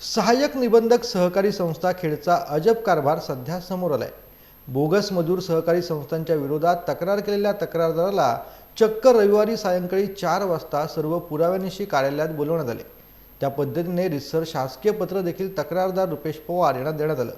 सहाय्यक निबंधक सहकारी संस्था खेडचा अजब कारभार सध्या समोर आलाय. बोगस मजूर सहकारी संस्थांच्या विरोधात तक्रार केलेल्या तक्रारदाराला चक्क रविवारी सायंकाळी चार वाजता सर्व पुराव्यांशी कार्यालयात बोलवण्यात आले. त्या पद्धतीने रिसर शासकीय पत्र देखील तक्रारदार रुपेश पवार यांना देण्यात आलं.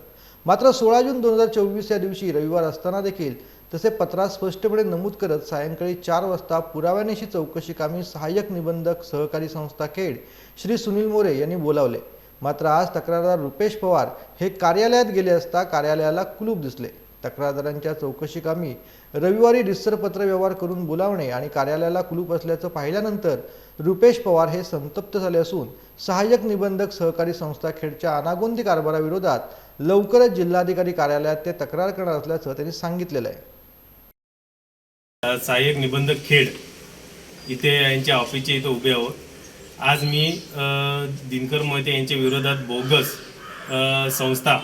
मात्र सोळा जून दोन हजार चोवीस या दिवशी रविवार असताना देखील तसे पत्रात स्पष्टपणे नमूद करत सायंकाळी चार वाजता पुराव्यानिशी चौकशी कामी सहाय्यक निबंधक सहकारी संस्था खेड श्री सुनील मोरे यांनी बोलावले. मात्र आज तक्रारदार रुपेश पवार हे कार्यालयात गेले असता कार्यालयाला कुलूप दिसले. तक्रारदारांच्या चौकशी कामी रविवारी रिसर व्यवहार करून बोलावणे आणि कार्यालयाला कुलूप असल्याचं पाहिल्यानंतर रुपेश पवार हे संतप्त झाले असून सहाय्यक निबंधक सहकारी संस्था खेडच्या अनागोंदी कारभाराविरोधात लवकरच जिल्हाधिकारी कार्यालयात ते तक्रार करणार असल्याचं त्यांनी सांगितलेलं आहे. सहाय्यक निबंधक खेड इथे यांच्या ऑफिसच्या इथं उभे आहोत. आज मी दिनकर मोहिते यांच्या विरोधात बोगस संस्था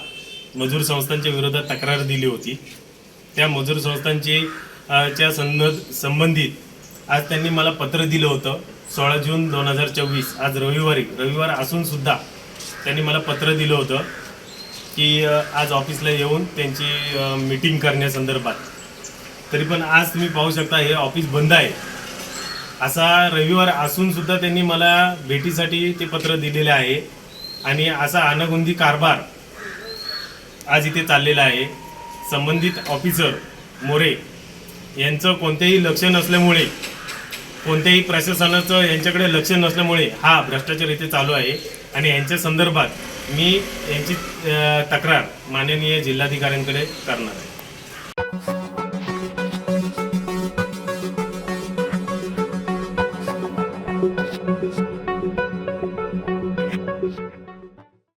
मजूर संस्थांच्या विरोधात तक्रार दिली होती. त्या मजूर संस्थांची च्या संद संबंधित आज त्यांनी मला पत्र दिलं होतं. सोळा जून दोन हजार चोवीस आज रविवारी रविवार असूनसुद्धा त्यांनी मला पत्र दिलं होतं की आज ऑफिसला येऊन त्यांची मीटिंग करण्यासंदर्भात. तरी पण आज तुम्ही पाहू शकता हे ऑफिस बंद आहे. असा रविवार असून सुद्धा त्यांनी मला भेटीसाठी ते पत्र दिलेले आहे. आणि असा अनगुंदी कारभार आज इथे चाललेला आहे. संबंधित ऑफिसर मोरे यांचं कोणतेही लक्ष नसल्यामुळे कोणत्याही प्रशासनाचं यांच्याकडे लक्ष नसल्यामुळे हा भ्रष्टाचार इथे चालू आहे. आणि यांच्या संदर्भात मी यांची तक्रार माननीय जिल्हाधिकाऱ्यांकडे करणार आहे.